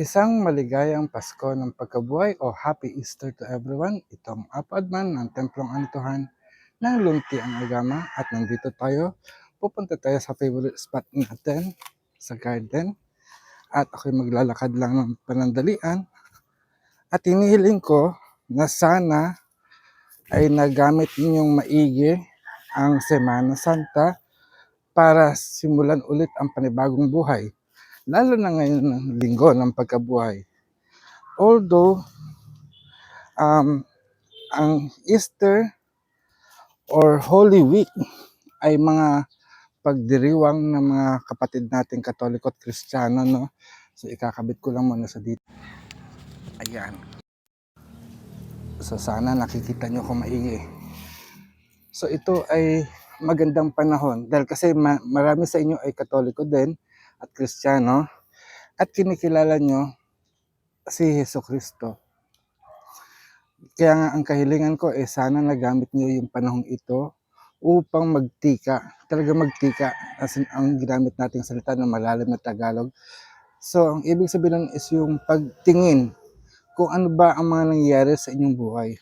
Isang maligayang Pasko ng pagkabuhay o Happy Easter to everyone. Itong Apadman ng Templong Antuhan ng Lunti ang Agama at nandito tayo. Pupunta tayo sa favorite spot natin sa garden at ako'y maglalakad lang ng panandalian at hinihiling ko na sana ay nagamit ninyong maigi ang Semana Santa para simulan ulit ang panibagong buhay lalo na ngayon ng linggo ng pagkabuhay. Although, um, ang Easter or Holy Week ay mga pagdiriwang ng mga kapatid nating Katoliko at Kristiyano, no? So, ikakabit ko lang muna sa dito. Ayan. So, sana nakikita nyo kung maigi. So, ito ay magandang panahon dahil kasi ma- marami sa inyo ay Katoliko din at Kristiyano at kinikilala nyo si Heso Kristo. Kaya nga ang kahilingan ko ay sana nagamit nyo yung panahong ito upang magtika, talaga magtika as in, ang ginamit nating salita ng malalim na Tagalog. So, ang ibig sabihin is yung pagtingin kung ano ba ang mga nangyayari sa inyong buhay.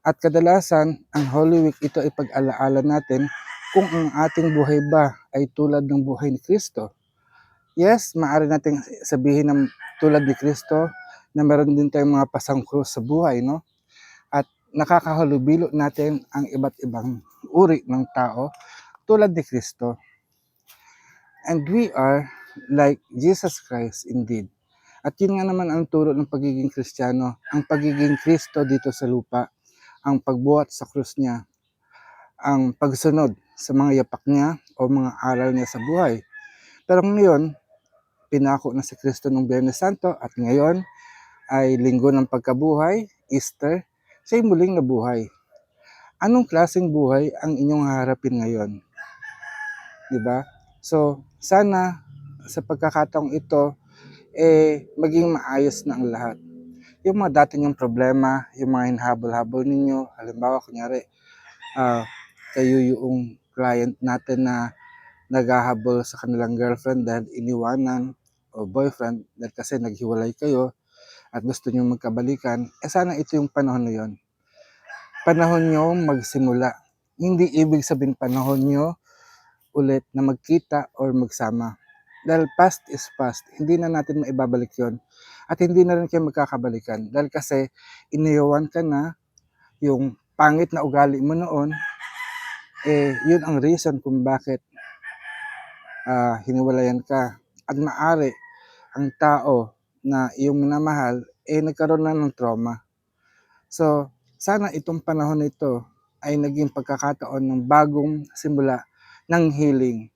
At kadalasan, ang Holy Week ito ay pag-alaala natin kung ang ating buhay ba ay tulad ng buhay ni Kristo. Yes, maaari nating sabihin ng tulad ni Kristo na meron din tayong mga pasangkrus sa buhay, no? At nakakahalubilo natin ang iba't ibang uri ng tao tulad ni Kristo. And we are like Jesus Christ indeed. At yun nga naman ang turo ng pagiging Kristiyano, ang pagiging Kristo dito sa lupa, ang pagbuhat sa krus niya, ang pagsunod sa mga yapak niya o mga aral niya sa buhay. Pero ngayon, pinako na si Kristo ng Biyernes Santo at ngayon ay linggo ng pagkabuhay, Easter, siya'y muling nabuhay. Anong klaseng buhay ang inyong haharapin ngayon? 'Di ba? So, sana sa pagkakataong ito, eh, maging maayos na ang lahat. Yung mga dati niyong problema, yung mga hinahabol-habol ninyo, halimbawa, kunyari, ah, kayo yung client natin na naghahabol sa kanilang girlfriend dahil iniwanan o boyfriend dahil kasi naghiwalay kayo at gusto niyo magkabalikan, eh sana ito yung panahon na yon. Panahon nyo magsimula. Hindi ibig sabihin panahon nyo ulit na magkita or magsama. Dahil past is past, hindi na natin maibabalik yon At hindi na rin kayo magkakabalikan. Dahil kasi iniyawan ka na yung pangit na ugali mo noon, eh yun ang reason kung bakit ah, hiniwalayan ka. At maari ang tao na iyong minamahal, eh nagkaroon na ng trauma. So, sana itong panahon na ito ay naging pagkakataon ng bagong simula ng healing.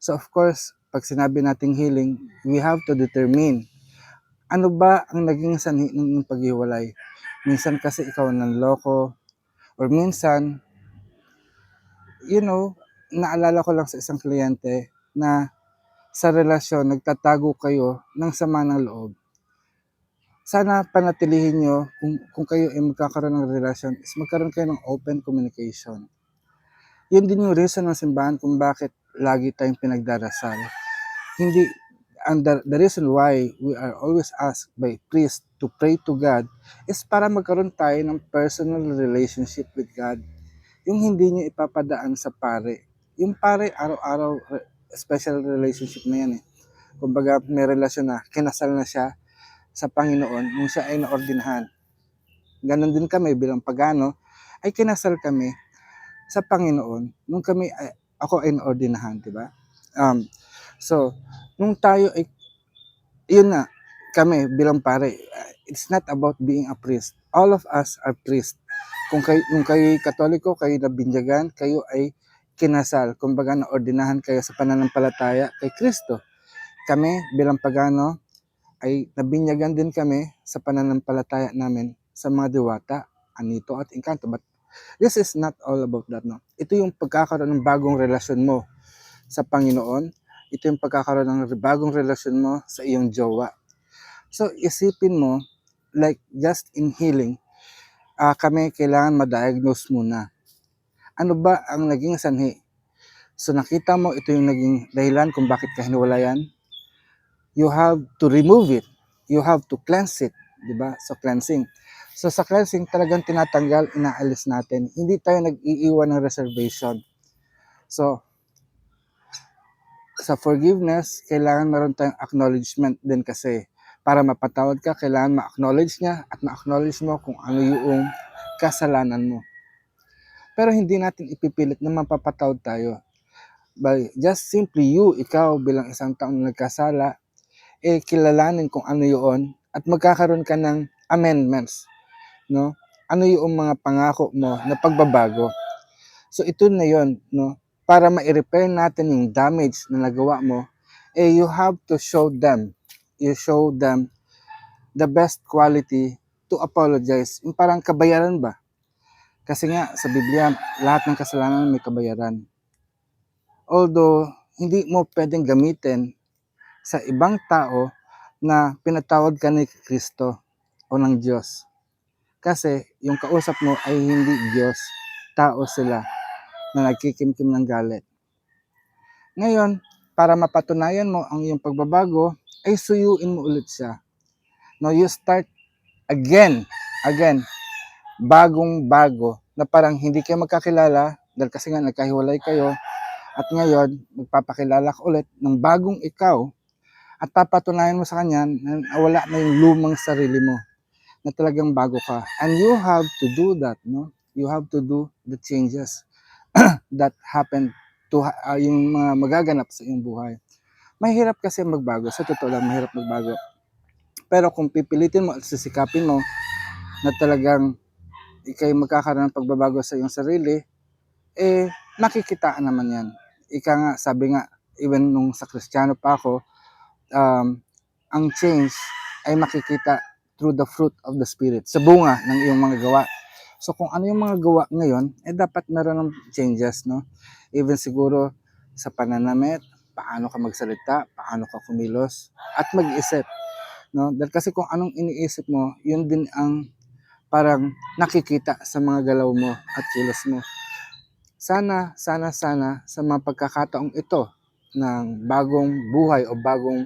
So, of course, pag sinabi nating healing, we have to determine ano ba ang naging sanhi ng paghiwalay. Minsan kasi ikaw nanloko, or minsan, you know, naalala ko lang sa isang kliyente na sa relasyon, nagtatago kayo ng sama ng loob. Sana panatilihin nyo, kung, kung kayo ay magkakaroon ng relasyon, is magkaroon kayo ng open communication. Yun din yung reason ng simbahan kung bakit lagi tayong pinagdarasal. Hindi, and the, the reason why we are always asked by priest to pray to God is para magkaroon tayo ng personal relationship with God. Yung hindi nyo ipapadaan sa pare. Yung pare, araw-araw, special relationship na yan eh. Kumbaga, may relasyon na, kinasal na siya sa Panginoon nung siya ay naordinahan. Ganon din kami bilang pagano, ay kinasal kami sa Panginoon nung kami, ay, ako ay naordinahan, di ba? Um, so, nung tayo ay, yun na, kami bilang pare, it's not about being a priest. All of us are priests. Kung kayo, kung kayo katoliko, kayo nabinyagan, kayo ay kinasal. Kumbaga, naordinahan kayo sa pananampalataya kay Kristo. Kami bilang pagano, ay nabinyagan din kami sa pananampalataya namin sa mga diwata, anito at engkanto. But this is not all about that. No? Ito yung pagkakaroon ng bagong relasyon mo sa Panginoon. Ito yung pagkakaroon ng bagong relasyon mo sa iyong jowa. So isipin mo, like just in healing, ah kami kailangan ma-diagnose muna. Ano ba ang naging sanhi? So nakita mo ito yung naging dahilan kung bakit ka hiniwalayan. you have to remove it. You have to cleanse it. Di ba? So, cleansing. So, sa cleansing, talagang tinatanggal, inaalis natin. Hindi tayo nag-iiwan ng reservation. So, sa forgiveness, kailangan meron tayong acknowledgement din kasi para mapatawad ka, kailangan ma-acknowledge niya at ma-acknowledge mo kung ano yung kasalanan mo. Pero hindi natin ipipilit na mapapatawad tayo. By just simply you, ikaw bilang isang taong nagkasala, eh kilalanin kung ano yun at magkakaroon ka ng amendments. No? Ano yung mga pangako mo na pagbabago. So ito na yon no? Para ma-repair natin yung damage na nagawa mo, eh you have to show them. You show them the best quality to apologize. Yung parang kabayaran ba? Kasi nga sa Biblia, lahat ng kasalanan may kabayaran. Although, hindi mo pwedeng gamitin sa ibang tao na pinatawad ka ni Kristo o ng Diyos. Kasi yung kausap mo ay hindi Diyos, tao sila na nagkikimkim ng galit. Ngayon, para mapatunayan mo ang iyong pagbabago, ay suyuin mo ulit siya. No, you start again, again, bagong bago, na parang hindi kayo magkakilala dahil kasi nga nagkahiwalay kayo at ngayon magpapakilala ka ulit ng bagong ikaw at papatunayan mo sa kanya na wala na yung lumang sarili mo na talagang bago ka. And you have to do that, no? You have to do the changes that happen to uh, yung mga magaganap sa iyong buhay. Mahirap kasi magbago. Sa totoo lang, mahirap magbago. Pero kung pipilitin mo at sisikapin mo na talagang ikay magkakaroon ng pagbabago sa iyong sarili, eh, makikitaan naman yan. Ika nga, sabi nga, even nung sa Kristiyano pa ako, um, ang change ay makikita through the fruit of the Spirit, sa bunga ng iyong mga gawa. So kung ano yung mga gawa ngayon, eh dapat meron ng changes, no? Even siguro sa pananamit, paano ka magsalita, paano ka kumilos, at mag-isip. No? Dahil kasi kung anong iniisip mo, yun din ang parang nakikita sa mga galaw mo at kilos mo. Sana, sana, sana sa mga pagkakataong ito ng bagong buhay o bagong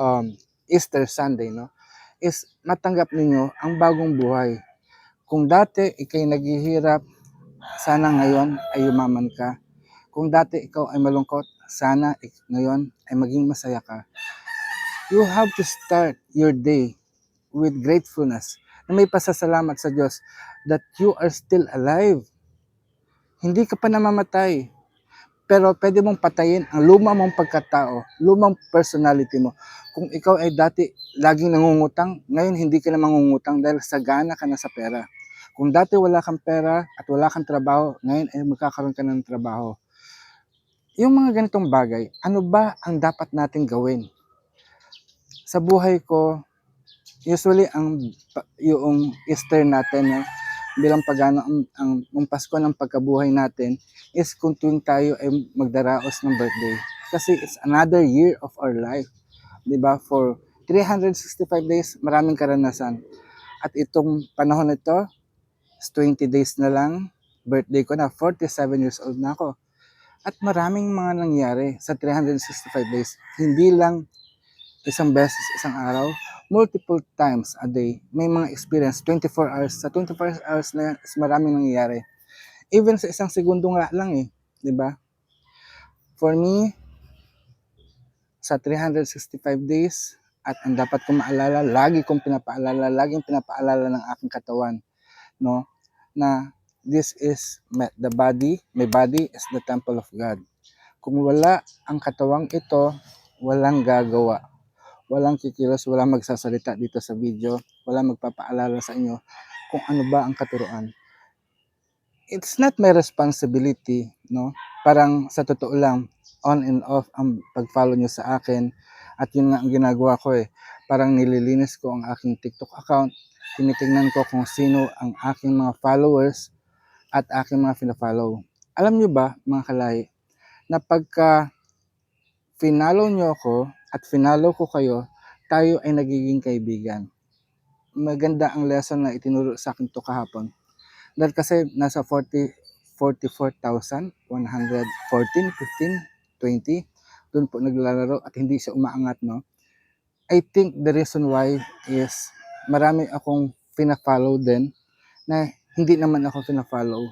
um, Easter Sunday, no, is matanggap ninyo ang bagong buhay. Kung dati ikay naghihirap, sana ngayon ay umaman ka. Kung dati ikaw ay malungkot, sana ik- ngayon ay maging masaya ka. You have to start your day with gratefulness na may pasasalamat sa Diyos that you are still alive. Hindi ka pa namamatay. Pero pwede mong patayin ang luma mong pagkatao, lumang personality mo. Kung ikaw ay dati laging nangungutang, ngayon hindi ka na mangungutang dahil sagana ka na sa pera. Kung dati wala kang pera at wala kang trabaho, ngayon ay magkakaroon ka ng trabaho. Yung mga ganitong bagay, ano ba ang dapat nating gawin? Sa buhay ko, usually ang yung Easter natin no, bilang pagano ang, ang, ang Pasko ng pagkabuhay natin is kung tuwing tayo ay magdaraos ng birthday. Kasi it's another year of our life. 'Di ba? For 365 days, maraming karanasan. At itong panahon nito, is 20 days na lang, birthday ko na, 47 years old na ako. At maraming mga nangyari sa 365 days. Hindi lang isang beses, isang araw, multiple times a day. May mga experience, 24 hours. Sa 24 hours na yan, is maraming nangyayari. Even sa isang segundo nga lang eh. di ba? For me, sa 365 days, at ang dapat kong maalala, lagi kong pinapaalala, laging pinapaalala ng aking katawan, no? Na this is the body, my body is the temple of God. Kung wala ang katawang ito, walang gagawa. Walang kikilos, walang magsasalita dito sa video, walang magpapaalala sa inyo kung ano ba ang katuruan. It's not my responsibility, no? Parang sa totoo lang, on and off ang pag-follow nyo sa akin. At yun nga ang ginagawa ko eh. Parang nililinis ko ang aking TikTok account. Tinitingnan ko kung sino ang aking mga followers at aking mga fina-follow. Alam nyo ba, mga kalay, na pagka finalo nyo ako at finalo ko kayo, tayo ay nagiging kaibigan. Maganda ang lesson na itinuro sa akin to kahapon. Dahil kasi nasa 40, 44,114, 15, 20, doon po naglalaro at hindi siya umaangat, no? I think the reason why is marami akong pina-follow din na hindi naman ako pina-follow.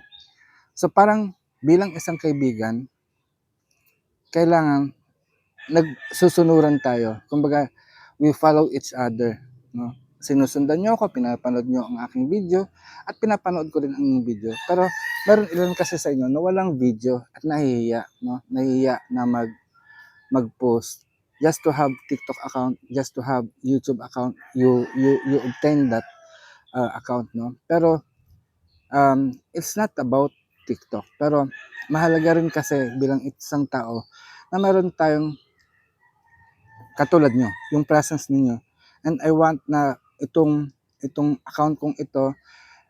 So parang bilang isang kaibigan, kailangan nagsusunuran tayo. Kumbaga, we follow each other. No? Sinusundan nyo ako, pinapanood nyo ang aking video, at pinapanood ko rin ang inyong video. Pero meron ilan kasi sa inyo na walang video at nahihiya, no? Nahihiya na mag mag-post just to have TikTok account, just to have YouTube account, you you you obtain that uh, account, no? Pero um, it's not about TikTok. Pero mahalaga rin kasi bilang isang tao na meron tayong katulad nyo, yung presence ninyo. And I want na itong itong account kong ito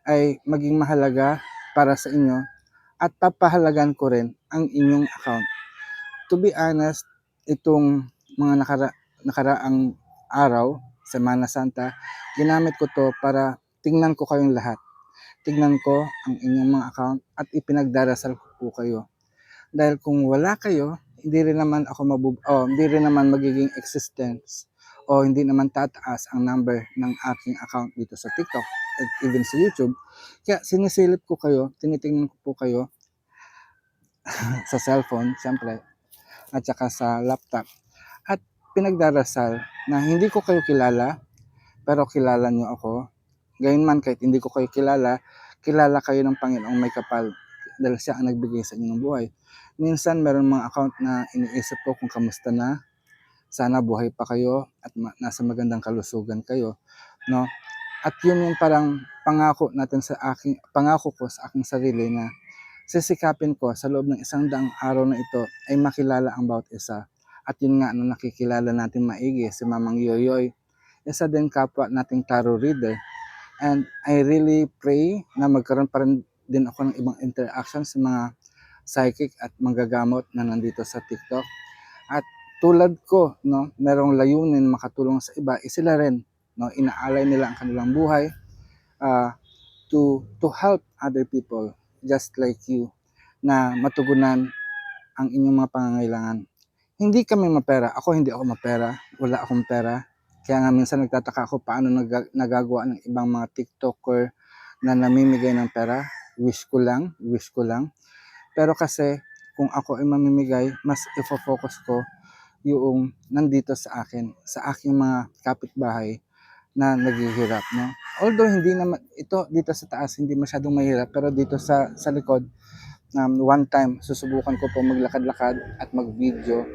ay maging mahalaga para sa inyo at papahalagan ko rin ang inyong account. To be honest, itong mga nakara, nakaraang araw, Semana Santa, ginamit ko to para tingnan ko kayong lahat. Tingnan ko ang inyong mga account at ipinagdarasal ko po kayo. Dahil kung wala kayo, hindi rin naman ako mabub oh, hindi rin naman magiging existence o hindi naman tataas ang number ng aking account dito sa TikTok at even sa YouTube. Kaya sinisilip ko kayo, tinitingnan ko po kayo sa cellphone, syempre, at saka sa laptop. At pinagdarasal na hindi ko kayo kilala, pero kilala nyo ako. Gayun man, kahit hindi ko kayo kilala, kilala kayo ng Panginoong may kapal dahil siya ang nagbigay sa inyo ng buhay. Minsan, meron mga account na iniisip ko kung kamusta na, sana buhay pa kayo at ma- nasa magandang kalusugan kayo, no? At yun yung parang pangako natin sa aking pangako ko sa aking sarili na sisikapin ko sa loob ng isang daang araw na ito ay makilala ang bawat isa. At yun nga, nung nakikilala natin maigi si Mamang Yoyoy, isa din kapwa nating tarot reader. And I really pray na magkaroon pa rin din ako ng ibang interaction sa mga psychic at manggagamot na nandito sa TikTok. At tulad ko, no, merong layunin makatulong sa iba, eh, sila rin, no, inaalay nila ang kanilang buhay uh, to to help other people just like you na matugunan ang inyong mga pangangailangan. Hindi kami mapera. Ako hindi ako mapera. Wala akong pera. Kaya nga minsan nagtataka ako paano nag- nagagawa ng ibang mga TikToker na namimigay ng pera. Wish ko lang, wish ko lang. Pero kasi kung ako ay mamimigay, mas ifo-focus ko yung nandito sa akin, sa aking mga kapitbahay na naghihirap, no? Although hindi naman ito dito sa taas hindi masyadong mahirap, pero dito sa sa likod um, one time susubukan ko po maglakad-lakad at mag-video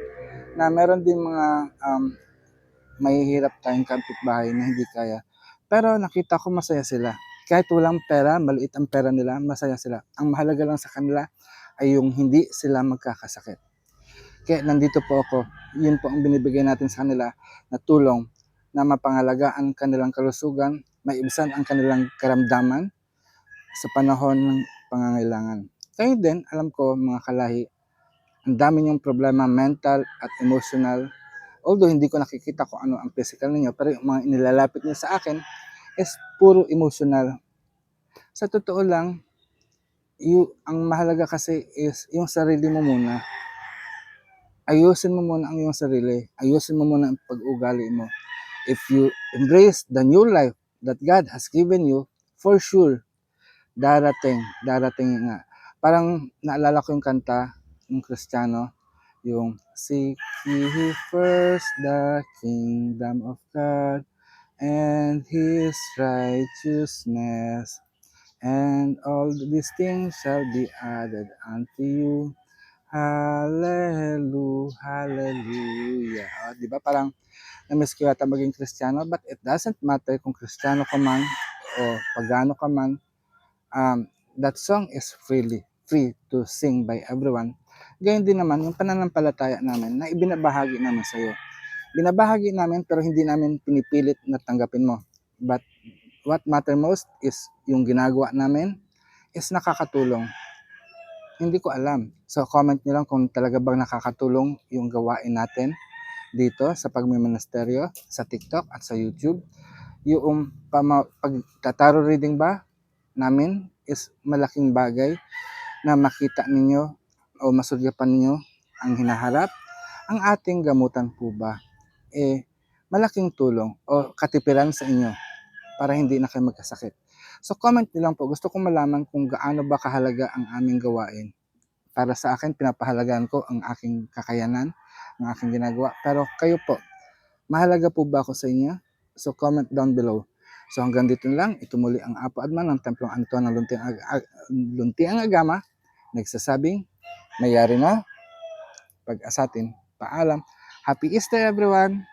na meron din mga um, mahihirap tayong kapitbahay na hindi kaya. Pero nakita ko masaya sila. Kahit walang pera, maliit ang pera nila, masaya sila. Ang mahalaga lang sa kanila ay yung hindi sila magkakasakit. Kaya nandito po ako. Yun po ang binibigay natin sa kanila na tulong na mapangalagaan kanilang kalusugan, maibsan ang kanilang karamdaman sa panahon ng pangangailangan. Kayo din, alam ko mga kalahi, ang dami niyong problema mental at emotional. Although hindi ko nakikita kung ano ang physical ninyo, pero yung mga inilalapit niyo sa akin is puro emotional. Sa totoo lang, yung, ang mahalaga kasi is yung sarili mo muna. Ayusin mo muna ang iyong sarili. Ayusin mo muna ang pag-ugali mo if you embrace the new life that God has given you, for sure, darating, darating nga. Parang naalala ko yung kanta ng Kristiyano, yung Seek ye first the kingdom of God and His righteousness, and all these things shall be added unto you. Hallelujah, hallelujah. O, di ba parang na-miss ko yata maging kristyano, but it doesn't matter kung kristyano ka man o pagano ka man. Um, that song is freely free to sing by everyone. Gayun din naman yung pananampalataya namin na ibinabahagi namin sa iyo. Binabahagi namin pero hindi namin pinipilit na tanggapin mo. But what matter most is yung ginagawa namin is nakakatulong. Hindi ko alam. So comment nyo lang kung talaga bang nakakatulong yung gawain natin dito sa pagmiministeryo sa TikTok at sa YouTube. Yung pagtataro reading ba namin is malaking bagay na makita ninyo o masulyapan ninyo ang hinaharap. Ang ating gamutan po ba? Eh, malaking tulong o katipiran sa inyo para hindi na kayo magkasakit. So comment niyo lang po, gusto kong malaman kung gaano ba kahalaga ang aming gawain. Para sa akin, pinapahalagaan ko ang aking kakayanan, ang aking ginagawa. Pero kayo po, mahalaga po ba ako sa inyo? So comment down below. So hanggang dito lang, ito muli ang Apo Adman ng Templong Anton ng Luntiang, Ag- Luntiang Agama, nagsasabing, mayari na, pag-asatin, paalam. Happy Easter everyone!